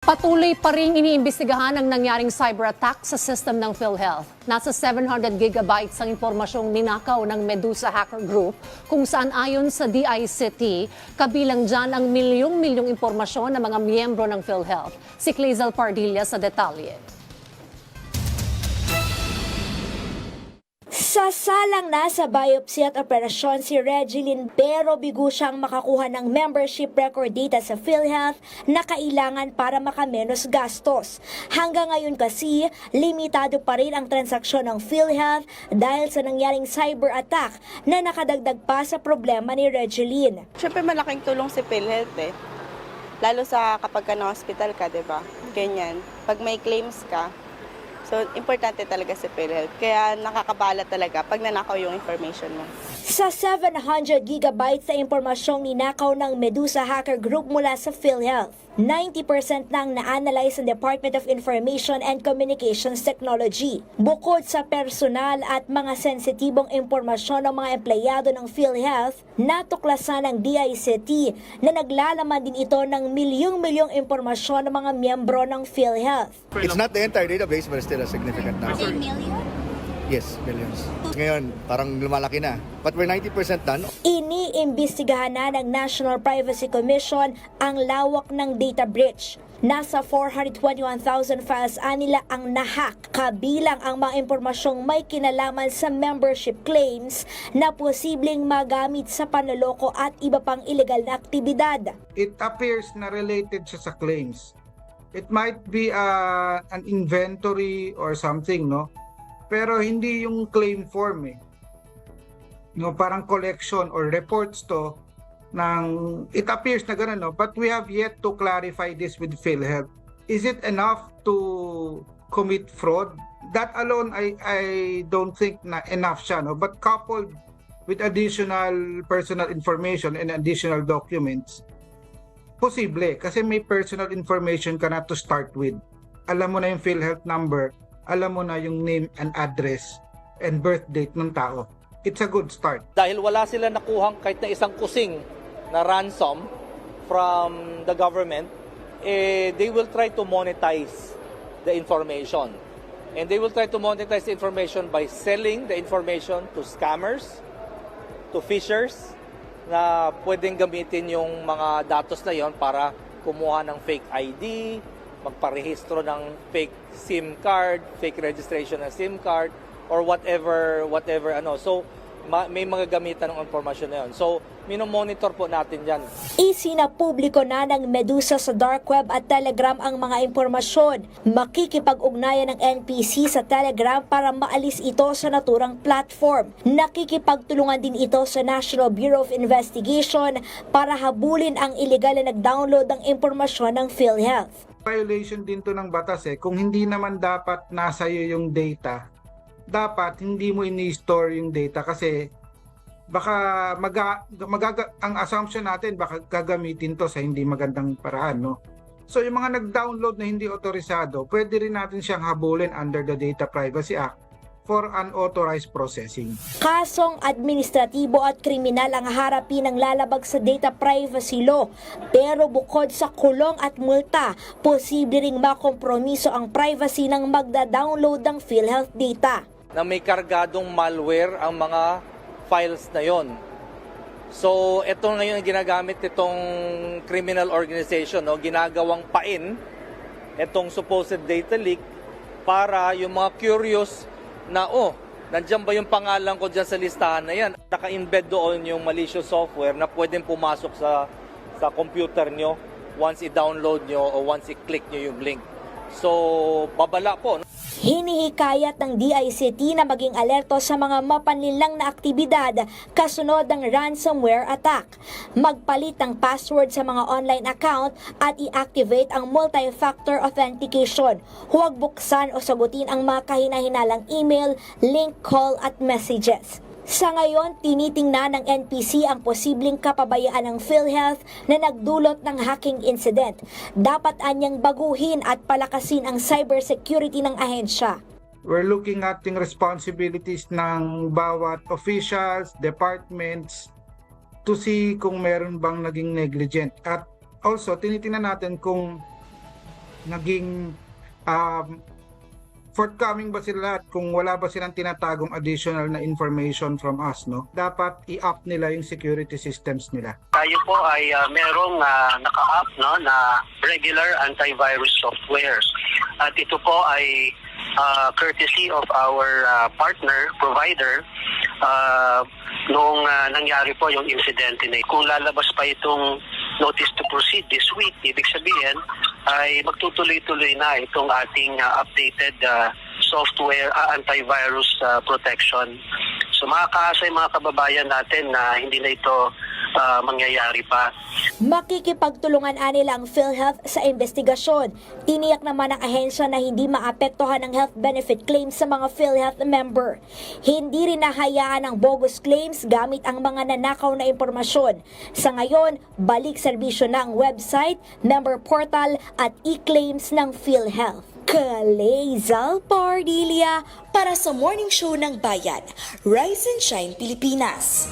Patuloy pa rin iniimbestigahan ang nangyaring cyber attack sa system ng PhilHealth. Nasa 700 gigabytes ang impormasyong ninakaw ng Medusa hacker group kung saan ayon sa DICT, kabilang dyan ang milyong-milyong impormasyon ng mga miyembro ng PhilHealth. Si Clazel Pardilla sa detalye. Sasalang na sa biopsy at operasyon si Regeline pero bigo siyang makakuha ng membership record data sa PhilHealth na kailangan para makamenos gastos. Hanggang ngayon kasi, limitado pa rin ang transaksyon ng PhilHealth dahil sa nangyaring cyber attack na nakadagdag pa sa problema ni Regeline. Siyempre malaking tulong si PhilHealth eh. Lalo sa kapag ka na-hospital ka, di ba? Ganyan. Pag may claims ka, so importante talaga si PhilHealth. Kaya nakakabala talaga pag nanakaw yung information mo. Sa 700 gigabytes na impormasyong ninakaw ng Medusa hacker group mula sa PhilHealth, 90% nang na-analyze ng Department of Information and Communications Technology. Bukod sa personal at mga sensitibong impormasyon ng mga empleyado ng PhilHealth, natuklasan ng DICT na naglalaman din ito ng milyong-milyong impormasyon ng mga miyembro ng PhilHealth. It's not the entire database, but still a significant number. Yes, millions. Ngayon, parang lumalaki na. But we're 90% done. Iniimbestigahan na ng National Privacy Commission ang lawak ng data breach. Nasa 421,000 files anila ang nahack, kabilang ang mga impormasyong may kinalaman sa membership claims na posibleng magamit sa panloloko at iba pang ilegal na aktibidad. it appears na related siya sa claims. It might be uh, an inventory or something, no? Pero hindi yung claim form eh. No, parang collection or reports to ng it appears na gano'n, no? But we have yet to clarify this with PhilHealth. Is it enough to commit fraud? That alone, I, I don't think na enough siya, no? But coupled with additional personal information and additional documents, Posible, kasi may personal information ka na to start with. Alam mo na yung PhilHealth number, alam mo na yung name and address and birth date ng tao. It's a good start. dahil wala sila nakuhang kahit na isang kusing na ransom from the government, eh, they will try to monetize the information. And they will try to monetize the information by selling the information to scammers, to fishers, na pwedeng gamitin yung mga datos na yon para kumuha ng fake ID, magparehistro ng fake SIM card, fake registration ng SIM card, or whatever, whatever ano. So, may mga gamitan ng informasyon na yun. So, minomonitor po natin yan. Isinapubliko na ng Medusa sa dark web at Telegram ang mga impormasyon. Makikipag-ugnayan ng NPC sa Telegram para maalis ito sa naturang platform. Nakikipagtulungan din ito sa National Bureau of Investigation para habulin ang illegal na nag-download ng impormasyon ng PhilHealth. Violation din to ng batas eh. Kung hindi naman dapat nasa iyo yung data, dapat hindi mo ini-store yung data kasi baka maga, magaga, ang assumption natin baka gagamitin to sa hindi magandang paraan, no? So yung mga nag-download na hindi otorisado, pwede rin natin siyang habulin under the Data Privacy Act for unauthorized processing. Kasong administratibo at kriminal ang harapin ng lalabag sa data privacy law. Pero bukod sa kulong at multa, posible ring makompromiso ang privacy ng magda-download ng PhilHealth data. Na may kargadong malware ang mga files na yon. So, ito ngayon ang ginagamit itong criminal organization, no? ginagawang pain itong supposed data leak para yung mga curious na, oh, nandyan ba yung pangalan ko dyan sa listahan na yan? Naka-embed doon yung malicious software na pwedeng pumasok sa, sa computer nyo once i-download nyo o once i-click nyo yung link. So, babala po. no? Hinihikayat ng DICT na maging alerto sa mga mapanlilang na aktibidad kasunod ng ransomware attack. Magpalit ng password sa mga online account at i-activate ang multi-factor authentication. Huwag buksan o sagutin ang mga kahinahinalang email, link, call at messages. Sa ngayon, tinitingnan ng NPC ang posibleng kapabayaan ng PhilHealth na nagdulot ng hacking incident. Dapat anyang baguhin at palakasin ang cybersecurity ng ahensya. We're looking at yung responsibilities ng bawat officials, departments, to see kung meron bang naging negligent. At also, tinitingnan natin kung naging um, forthcoming ba sila at kung wala ba silang tinatagong additional na information from us, no? Dapat i-up nila yung security systems nila. tayo po ay ah, merong ah, naka-up no, na regular antivirus softwares. At ito po ay ah, courtesy of our ah, partner, provider, uh, noong ah, nangyari po yung incident na kung lalabas pa itong notice to proceed this week, ibig sabihin ay magtutuloy-tuloy na itong ating ah, updated ah, software ah, antivirus ah, protection. So makakaasa mga kababayan natin na hindi na ito ah, mangyayari pa. Makikipagtulungan nila ang PhilHealth sa investigasyon. Tiniyak naman ng ahensya na hindi maapektuhan ng health benefit claims sa mga PhilHealth member. Hindi rin nahayaan ang bogus claims gamit ang mga nanakaw na impormasyon. Sa ngayon, balik serbisyo na ang website, member portal at e-claims ng PhilHealth. Kalezal Pardilia para sa Morning Show ng Bayan, Rise and Shine Pilipinas.